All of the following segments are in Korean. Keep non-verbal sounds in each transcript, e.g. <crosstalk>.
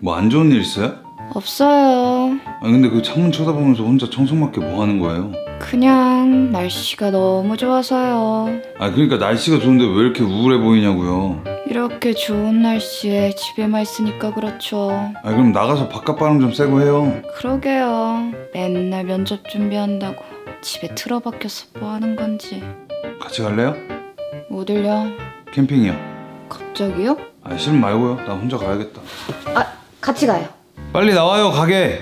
뭐 안 좋은 일 있어요? 없어요. 아 근데 그 창문 쳐다보면서 혼자 청승맞게 뭐 하는 거예요? 그냥 날씨가 너무 좋아서요. 아 그러니까 날씨가 좋은데 왜 이렇게 우울해 보이냐고요. 이렇게 좋은 날씨에 집에만 있으니까 그렇죠. 아 그럼 나가서 바깥 바람 좀 쐬고 해요. 그러게요. 맨날 면접 준비한다고 집에 틀어박혀서 뭐 하는 건지. 같이 갈래요? 어딜요? 캠핑이요. 갑자기요? 아 싫으면 말고요. 나 혼자 가야겠다. 아, 같이 가요. 빨리 나와요 가게.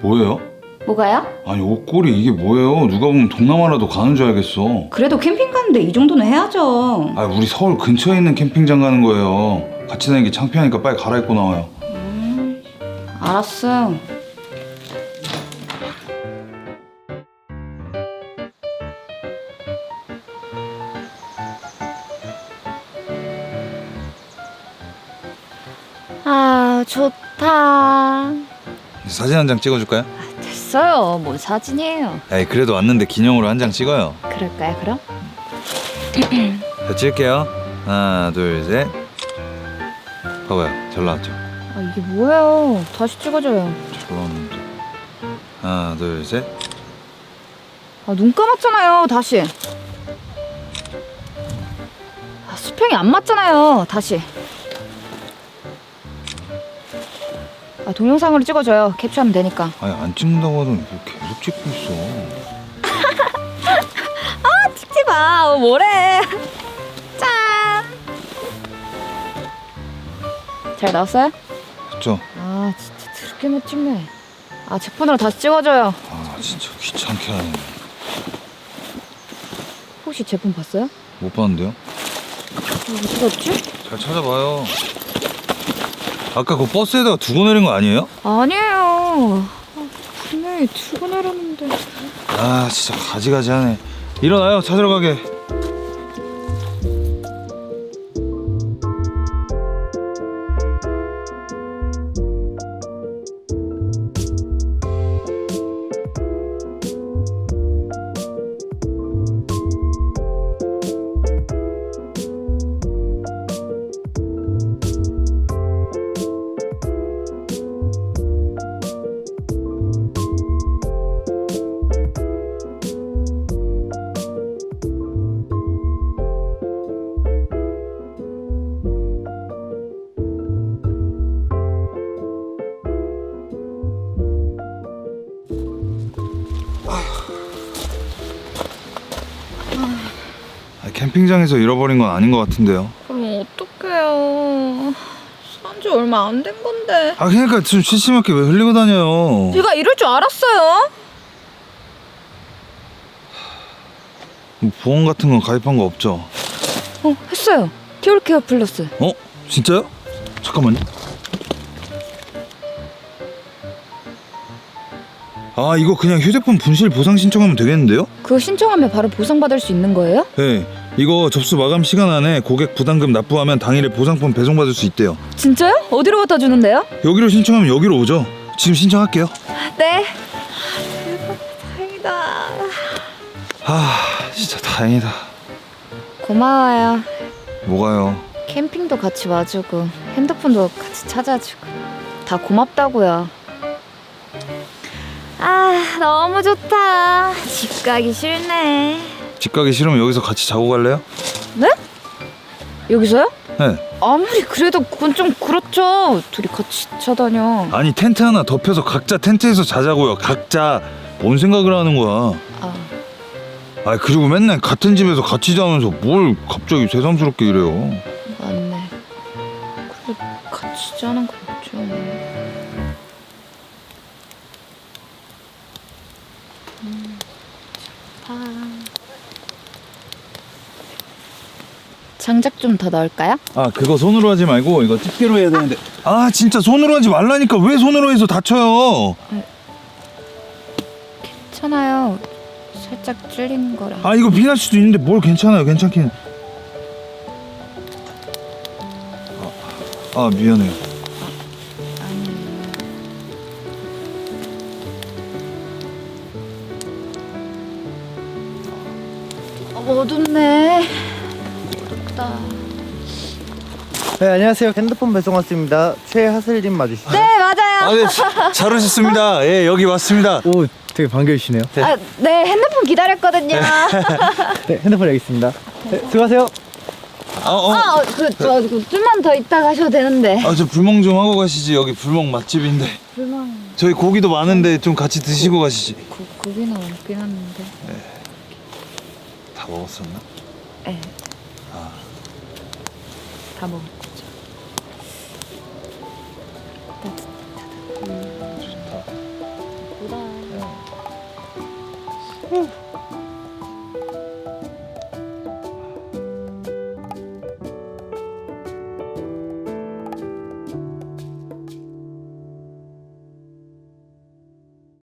뭐예요? 뭐가요? 아니 옷걸이 이게 뭐예요? 누가 보면 동남아라도 가는 줄 알겠어. 그래도 캠핑 가는데 이 정도는 해야죠. 아 우리 서울 근처에 있는 캠핑장 가는 거예요. 같이 다니기 창피하니까 빨리 갈아입고 나와요. 알았어. 아, 좋다. 사진 한 장 찍어줄까요? 됐어요. 뭔 사진이에요. 에이 그래도 왔는데 기념으로 한 장 찍어요. 그럴까요, 그럼? 자 찍을게요. 하나 둘 셋. 봐봐요 잘 나왔죠? 아, 이게 뭐예요? 다시 찍어줘요. 잘 나왔는데. 하나 둘 셋. 아, 눈 감았잖아요. 다시. 아, 수평이 안 맞잖아요. 다시. 아, 동영상으로 찍어줘요. 캡처하면 되니까. 아니 안 찍는다고 하더니 뭐 계속 찍고 있어. <laughs> 찍지 마. 어, 뭐래. <laughs> 짠. 잘 나왔어요? 됐죠? 아, 진짜 드럽게 못 찍네. 아, 제 폰으로 다시 찍어줘요. 아 진짜 귀찮게 하네. 혹시 제 폰 봤어요? 못 봤는데요? 어디 갔지? 잘 찾아봐요. 아까 그 버스에다가 두고 내린 거 아니에요? 아니에요. 아, 분명히 두고 내렸는데. 아 진짜 가지가지하네. 일어나요 찾으러 가게. 캠핑장에서 잃어버린 건 아닌 것 같은데요. 그럼 어떡해요. 산지 얼마 안 된 건데. 아 그러니까 좀 심심하게 왜 흘리고 다녀요? 제가 이럴 줄 알았어요. 뭐 보험 같은 건 가입한 거 없죠? 어, 했어요. 듀얼케어 플러스. 어? 진짜요? 잠깐만요. 아 이거 그냥 휴대폰 분실 보상 신청하면 되겠는데요? 그거 신청하면 바로 보상받을 수 있는 거예요? 네 이거 접수 마감 시간 안에 고객 부담금 납부하면 당일에 보상품 배송받을 수 있대요 진짜요? 어디로 갖다 주는데요? 여기로 신청하면 여기로 오죠 지금 신청할게요 네. 대박, 다행이다. 아 진짜 다행이다 고마워요. 뭐가요? 캠핑도 같이 와주고 핸드폰도 같이 찾아주고 다 고맙다고요. 아 너무 좋다. 집 가기 싫네. 집 가기 싫으면 여기서 같이 자고 갈래요? 네? 여기서요? 네 아무리 그래도 그건 좀 그렇죠. 둘이 같이 자다녀. 아니 텐트 하나 덮여서 각자 텐트에서 자자고요 각자 뭔 생각을 하는 거야 아, 아 그리고 맨날 같은 집에서 같이 자면서 뭘 갑자기 새삼스럽게 이래요 맞네. 그래 같이 자는 거 좀. 음. 장작 좀 더 넣을까요? 아 그거 손으로 하지 말고 이거 집게로 해야 되는데 아 진짜 손으로 하지 말라니까 왜 손으로 해서 다쳐요 괜찮아요. 살짝 찔린 거라. 아 이거 피날 수도 있는데 뭘 괜찮아요 괜찮긴 아, 아 미안해요 어둡네. 어둡다. 네 안녕하세요 핸드폰 배송 왔습니다 최하슬님 맞으시죠? 네 맞아요. 아, 네, 잘 오셨습니다. 예, 여기 왔습니다. 오 되게 반겨주시네요 아, 네 핸드폰 기다렸거든요. <laughs> 네 핸드폰 여기 있습니다 네, 수고하세요 아, 어. 아, 그, 저, 그 좀만 더 있다 가셔도 되는데. 아, 저 불멍 좀 하고 가시지. 여기 불멍 맛집인데. 불만. 저희 고기도 많은데 좀 같이 드시고 가시지. 고, 고기는 없긴 한데. 다 먹었었나? 예. 다먹